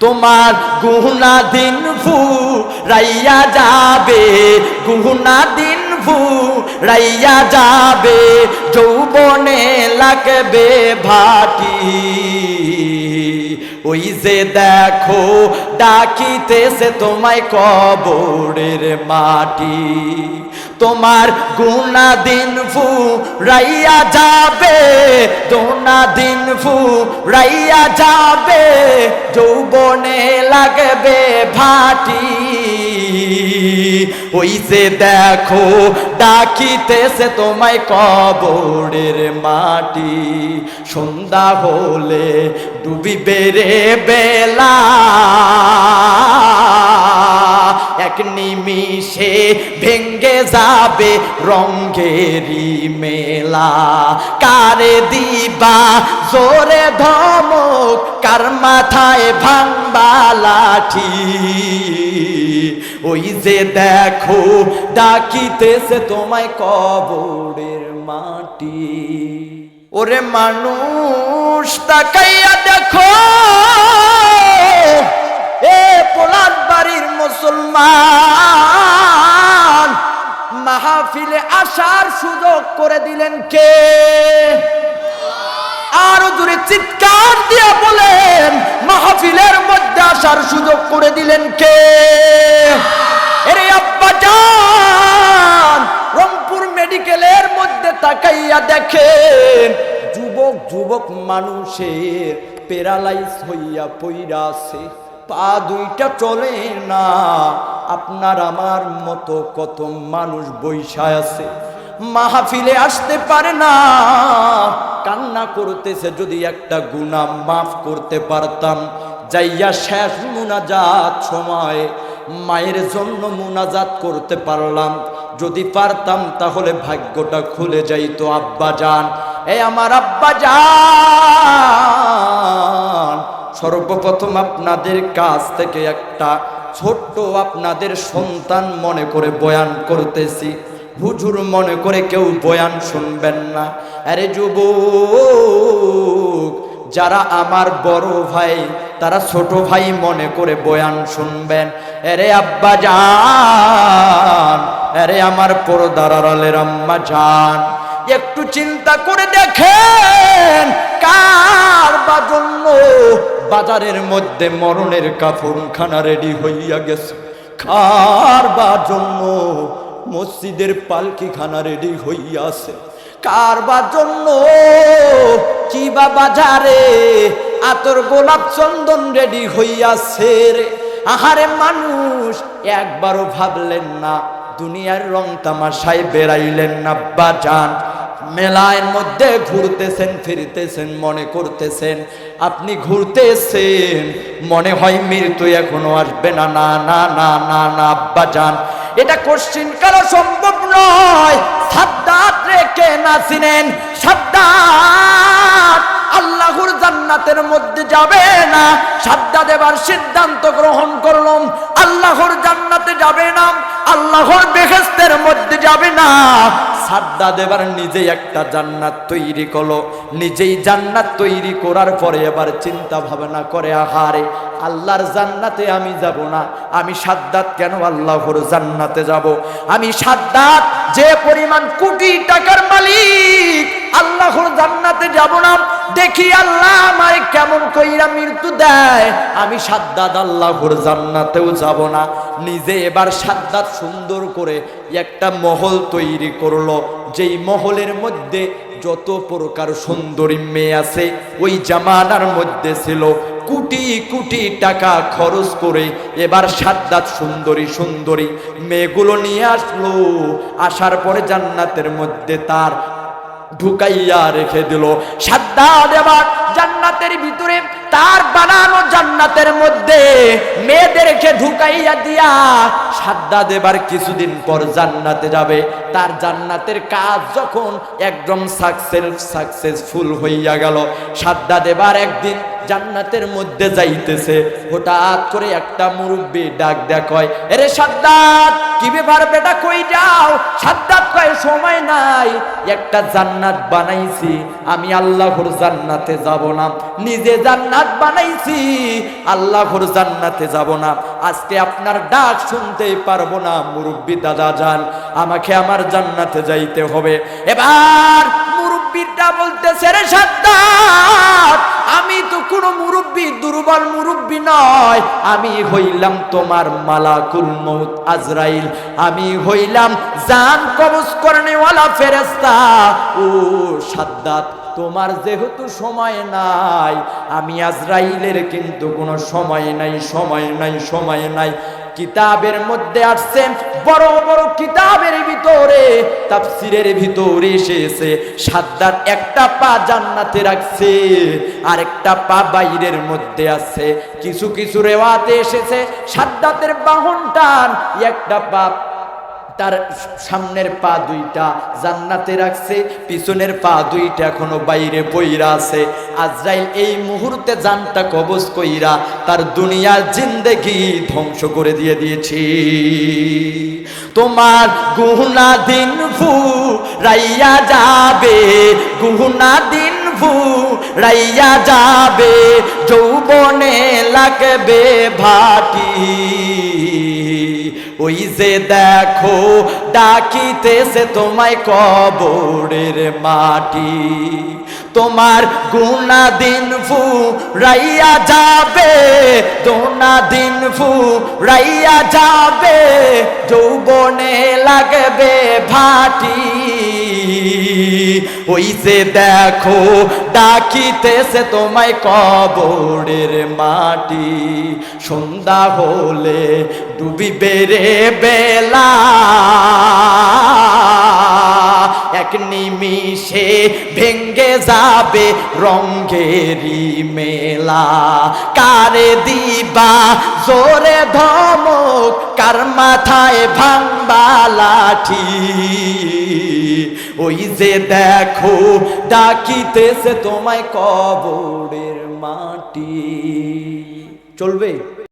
তোমার গুহনা দিন ফু রাইয়া যাবে গুহনা দিন ফু রাইয়া যাবে যৌবনে লাগবে ভাটি। ওই যে দেখো, ডাকিতেছে তোমায় কবরের মাটি। তোমার গুনা দিন ফু রাইয়া যাবে দোনা দিন ফু রাইয়া যাবে, যৌবনে লাগবে ভাটি। ওই যে দেখো ডাকিতেছে তোমায় কবরের মাটি। সন্ধ্যা হলে ডুবিবে রে বেলা। এক নিমিষে ভেঙ্গে যাবে রঙ্গেরি মেলা। কারে দিবা? জোরে ধমক, কার মাথায় ভাঙবা লাঠি? ওই যে দেখো, ডাকিতেছে তোমায় কবরের মাটি। ওরে মানুষ, তাকাইয়া দেখো। মুসলমান। মাহফিলে আসার সুযোগ করে দিলেন কে? আরও দূরে চিৎকার দিয়ে বলেন, মাহফিলের মধ্যে আসার সুযোগ করে দিলেন কে? এরে আব্বা যান রংপুর মেডিকেলের মধ্যে তাকাইয়া দেখেন, যুবক যুবক মানুষের প্যারালাইজ হইয়া পইরা আছে। পা দুইটা চলে না। আপনার আমার মতো কত মানুষ বৈশা আছে। মাহফিলে আসতে পারে না। কান্না করতেছে যদি একটা গুণা মাফ করতে পারতাম। যাইয়া শেষ মুনাজাত সময় মায়ের জন্য মুনাজাত করতে পারলাম। যদি পারতাম তাহলে ভাগ্যটা খুলে যাইতো। আব্বা যান, এ আমার আব্বা যান। সর্বপ্রথম আপনাদের কাছ থেকে একটা ছোট্ট আপনাদের সন্তান মনে করে বয়ান করতেছি। হুজুর মনে করে কেউ বয়ান শুনবেন না। আরে যুবক, যারা আমার বড় ভাই, তারা ছোট ভাই মনে করে বয়ান শুনবেন। এরে আব্বা যান আরে আমার পরদার আড়ালের আম্মা যান একটু চিন্তা করে দেখেন কার বা জন্য বাজারের মধ্যে মরণের কাফনখানা রেডি হইয়া গেছে। কার বা জন্য মসজিদের পালকিখানা রেডি হইয়াছে কার বা জন্য কি বা বাজারে আতর গোলাপ চন্দন রেডি হইয়াছে রে। আহারে মানুষ, একবারও ভাবলেন না, দুনিয়ার রং তামাশায় বেড়াইলেন না বাজান মেলায়ের মধ্যে ঘুরতেছেন, ফিরতেছেন, মনে করতেছেন, আপনি ঘুরতেছেন, মনে হয় মৃত্যু এখনও আসবে না না না না না না, আব্বা যান। এটা কোশ্চিন কারও সম্ভব নয়। সাদ্দাত রেখে না চিনেন, সাদ্দাত আল্লাহর জান্নাতের মধ্যে যাবে না। সাদ্দা দেবার সিদ্ধান্ত গ্রহণ করলাম, আল্লাহর জান্নাতে যাবে না, আল্লাহর বেহেস্তের মধ্যে যাবে না। সাদ্দা দেবার নিজে একটা জান্নাত তৈরি করল। নিজেই জান্নাত তৈরি করার পরে এবার চিন্তা ভাবনা করে, আহারে, আল্লাহর জান্নাতে আমি যাব না। আমি সাদ্দাত কেন আল্লাহর জান্নাতে যাব? আমি সাদ্দাত যে পরিমাণ কোটি টাকার মালিক, আল্লাহর জান্নাতে যাব না। দেখি আল্লাহ আমায় কেমন কইরা মৃত্যু দেয়। আমি সাদ্দাত আল্লাহর জান্নাতেও যাব না। নিজে এবার সাদ্দাত সুন্দর করে একটা মহল তৈরি করল। যেই মহলের মধ্যে যত প্রকার সুন্দরী মেয়ে আছে, ওই জামানার মধ্যে ছিল কোটি কোটি টাকা খরচ করে এবার সাদ্দাত সুন্দরী সুন্দরী মেয়েগুলো নিয়ে আসলো। আসার পরে জান্নাতের মধ্যে তার ঢুকাইয়া রেখে দিল। সাদ্দাত এবার জান্নাতের ভিতরে, তার বানানো জান্নাতের মধ্যে মেয়েদেরকে ঢুকাইয়া দিয়া সাদ্দাত দেবার কিছুদিন পর জান্নাতে যাবে। তার জান্নাতের কাজ যখন একদম সাকসেস সাকসেসফুল হইয়া গেল। সাদ্দাত দেবার একদিন জান্নাতের মধ্যে যাইতেছে। হঠাৎ করে একটা মুরব্বী ডাক দেখায়, এরে সাদ্দাত, কি ব্যাপার বেটা, কই যাও? সাদ্দাত কয়, সময় নাই। একটা জান্নাত বানাইছি, আমি আল্লাহর জান্নাতে যাব না। নিজে জান্নাত বানাইছি, আল্লাহর জান্নাতে যাব না। আজকে আপনার ডাক শুনতেই পারব না, মুরব্বী দাদা যান, আমাকে আমার জান্নাতে যাইতে হবে। এবার মুরব্বীটা বলতেছে, রে সাদ্দাত, আমি তো কোনো মুরব্বী, দুর্বল মুরব্বী নয়। আমি হইলাম তোমার মালাকুল মৌত আজরাইল। আমি হইলাম জান কবজ করনেওয়ালা ফেরেস্তা ও সাদ্দাত, তোমার যেহেতু সময় নাই, আমি আজরাইলের কিন্তু কোনো সময় নাই সময় নাই সময় নাই। কিতাবের মধ্যে আসছে, বড় বড় কিতাবের ভিতরে, তাফসিরের ভিতরে এসেছে, সাদ্দার একটা পা জান্নাতে রাখছে আর একটা পা বাইরের মধ্যে আছে। কিছু কিছু রেওয়াতে এসেছে, সাদ্দাতের বাহন টান একটা পা তার সামনের পা দুইটা জান্নাতে রাখছে, পিছনের পা দুইটা এখনও বাইরে বইরা আছে। আজরাইল এই মুহূর্তে জানটা কবজ কইরা তার দুনিয়ার জিন্দেগি ধ্বংস করে দিয়ে দিয়েছি। তোমার গুহনা দিন ফু রাইয়া যাবে, গুহনা দিন ভু রাইয়া যাবে, যৌবনে লাগবে ভাটি। ওই যে দেখো, ডাকিতেছে তোমায় কবরের মাটি। তোমার গুনা দিন ফু রাইয়া যাবে দোনা দিন ফু রাইয়া যাবে, যৌবনে লাগবে ভাটি। ওই যে দেখো ডাকিতেছে তোমায় কবরের মাটি। সন্ধ্যা হলে ডুবিবে রে বেলা। এক নিমিষে ভেঙ্গে যাবে রঙ্গেরি মেলা। কারে দিবা? জোরে ধমক, কার মাথায় ভাঙবা লাঠি? ওই যে দেখো, ডাকিতেছে তোমায় কবরের মাটি। চলবে?